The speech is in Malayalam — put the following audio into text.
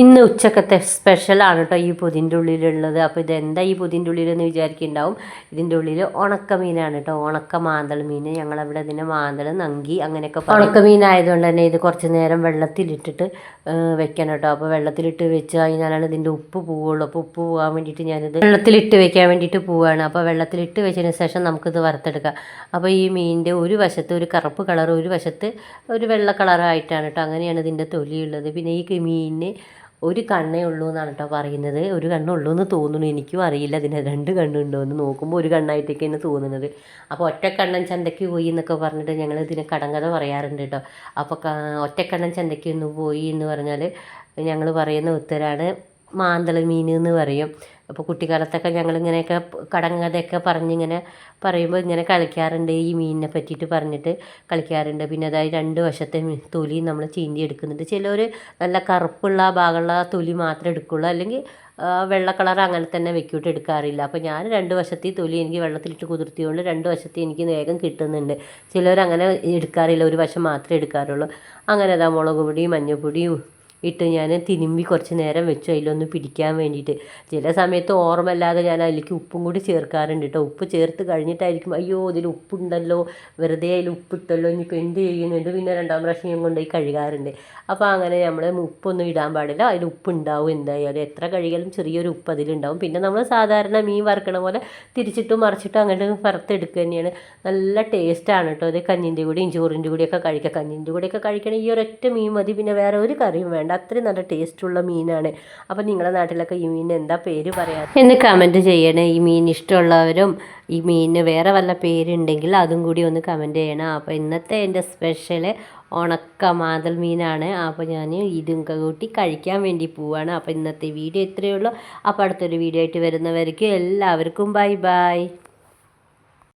ഇന്ന് ഉച്ചക്കത്തെ സ്പെഷ്യലാണ് കേട്ടോ ഈ പുതിന്റെ ഉള്ളിലുള്ളത്. അപ്പോൾ ഇതെന്താ ഈ പുതിന്റെ ഉള്ളിലെന്ന് വിചാരിക്കുന്നുണ്ടാവും. ഇതിന്റെ ഉള്ളിൽ ഉണക്ക മീനാണ് കേട്ടോ ഉണക്ക മാന്തൾ മീൻ ഞങ്ങളവിടെ ഇതിനെ മാന്തൾ നങ്കി അങ്ങനെയൊക്കെ പറയും. ഉണക്ക മീനായതുകൊണ്ട് തന്നെ ഇത് കുറച്ച് നേരം വെള്ളത്തിലിട്ടിട്ട് വെക്കണം കേട്ടോ അപ്പോൾ വെള്ളത്തിലിട്ട് വെച്ച് കഴിഞ്ഞാലാണ് ഇതിന്റെ ഉപ്പ് പോവുള്ളൂ. അപ്പോൾ ഉപ്പ് പോകാൻ വേണ്ടിയിട്ട് ഞാനിത് വെള്ളത്തിലിട്ട് വെക്കാൻ വേണ്ടിയിട്ട് പോവുകയാണ് അപ്പോൾ വെള്ളത്തിലിട്ട് വെച്ചതിന് ശേഷം നമുക്കിത് വറുത്തെടുക്കാം. അപ്പോൾ ഈ മീനിന്റെ ഒരു വശത്ത് ഒരു കറുപ്പ് കളർ ഒരു വശത്ത് ഒരു വെള്ള കളറായിട്ടാണ് കേട്ടോ അങ്ങനെയാണ് ഇതിന്റെ തൊലിയുള്ളത്. പിന്നെ ഈ മീനിന് ഒരു കണ്ണേ ഉള്ളൂ എന്നാണ് കേട്ടോ പറയുന്നത്. ഒരു കണ്ണുള്ളൂ എന്ന് തോന്നുന്നു. എനിക്കും അറിയില്ല. അതിന് രണ്ട് കണ്ണുണ്ടോ എന്ന് നോക്കുമ്പോൾ ഒരു കണ്ണായിട്ടൊക്കെയാണ് തോന്നുന്നത്. അപ്പോൾ ഒറ്റക്കണ്ണൻ ചന്തയ്ക്ക് പോയി എന്നൊക്കെ പറഞ്ഞിട്ട് ഞങ്ങൾ ഇതിന് കടങ്കഥ പറയാറുണ്ട് കേട്ടോ അപ്പോൾ ഒറ്റക്കണ്ണൻ ചന്തയ്ക്ക് ഒന്ന് പോയി എന്ന് പറഞ്ഞാൽ ഞങ്ങൾ പറയുന്ന ഉത്തരാണ് മാന്തള മീൻ എന്ന് പറയും. അപ്പോൾ കുട്ടിക്കാലത്തൊക്കെ ഞങ്ങളിങ്ങനെയൊക്കെ കടങ്കഥയൊക്കെ പറഞ്ഞിങ്ങനെ പറയുമ്പോൾ ഇങ്ങനെ കളിക്കാറുണ്ട്. ഈ മീനിനെ പറ്റിയിട്ട് പറഞ്ഞിട്ട് കളിക്കാറുണ്ട്. പിന്നെ അതായത് രണ്ട് വശത്തെ തൊലി നമ്മൾ ചീന്തി എടുക്കുന്നുണ്ട്. ചിലർ നല്ല കറുപ്പുള്ള ഭാഗമുള്ള തൊലി മാത്രമേ എടുക്കുള്ളൂ. അല്ലെങ്കിൽ വെള്ള കളർ അങ്ങനെ തന്നെ വെക്കൂട്ട് എടുക്കാറില്ല. അപ്പോൾ ഞാൻ രണ്ട് വശത്തെ തൊലി എനിക്ക് വെള്ളത്തിലിട്ട് കുതിർത്തിയോണ്ട് രണ്ട് വശത്തെ എനിക്ക് വേഗം കിട്ടുന്നുണ്ട്. ചിലർ അങ്ങനെ എടുക്കാറില്ല. ഒരു വശം മാത്രമേ എടുക്കാറുള്ളൂ. അങ്ങനെ അതാ മുളക് പൊടി മഞ്ഞൾപ്പൊടിയും ഇട്ട് ഞാൻ തിരുമ്പി കുറച്ച് നേരം വെച്ചു. അതിലൊന്ന് പിടിക്കാൻ വേണ്ടിയിട്ട്. ചില സമയത്ത് ഓർമ്മല്ലാതെ ഞാൻ അതിലേക്ക് ഉപ്പും കൂടി ചേർക്കാറുണ്ട് കേട്ടോ ഉപ്പ് ചേർത്ത് കഴിഞ്ഞിട്ടായിരിക്കും അയ്യോ ഇതിൽ ഉപ്പുണ്ടല്ലോ. വെറുതെ അതിൽ ഉപ്പിട്ടല്ലോ. ഇനിയിപ്പോൾ എന്ത് ചെയ്യുന്നുണ്ട് പിന്നെ രണ്ടാം പ്രാവശ്യം ഞാൻ കൊണ്ടുപോയി കഴുകാറുണ്ട്. അപ്പോൾ അങ്ങനെ നമ്മൾ ഉപ്പൊന്നും ഇടാൻ പാടില്ല. അതിൽ ഉപ്പുണ്ടാവും എന്തായാലും. എത്ര കഴുകിയാലും ചെറിയൊരു ഉപ്പ് അതിലുണ്ടാവും. പിന്നെ നമ്മൾ സാധാരണ മീൻ വറുക്കണ പോലെ തിരിച്ചിട്ടും മറിച്ചിട്ടും അങ്ങോട്ട് വറുത്തെടുക്കുക തന്നെയാണ്. നല്ല ടേസ്റ്റാണ് കേട്ടോ അത് കഞ്ഞിന്റെ കൂടെയും ചോറിന്റെ കൂടെയൊക്കെ കഴിക്കുക. കഞ്ഞിന്റെ കൂടെയൊക്കെ കഴിക്കണം ഈ ഒരൊറ്റ മീൻ മതി. പിന്നെ വേറെ ഒരു കറിയും വേണ്ട. അത്രയും നല്ല ടേസ്റ്റുള്ള മീനാണ്. അപ്പോൾ നിങ്ങളുടെ നാട്ടിലൊക്കെ ഈ മീനിന് എന്താ പേര് പറയാം എന്ന് കമന്റ് ചെയ്യണേ. ഈ മീൻ ഇഷ്ടമുള്ളവരും ഈ മീനിന് വേറെ വല്ല പേരുണ്ടെങ്കിൽ അതും കൂടി ഒന്ന് കമന്റ് ചെയ്യണം. അപ്പോൾ ഇന്നത്തെ എന്റെ സ്പെഷ്യൽ ഉണക്ക മാതൽ മീനാണ്. അപ്പോൾ ഞാൻ ഇതും കൂട്ടി കഴിക്കാൻ വേണ്ടി പോവാണ്. അപ്പോൾ ഇന്നത്തെ വീഡിയോ ഇത്രയേ ഉള്ളൂ. അപ്പോൾ അടുത്തൊരു വീഡിയോ ആയിട്ട് വരുന്നവർക്ക് എല്ലാവർക്കും ബൈ ബൈ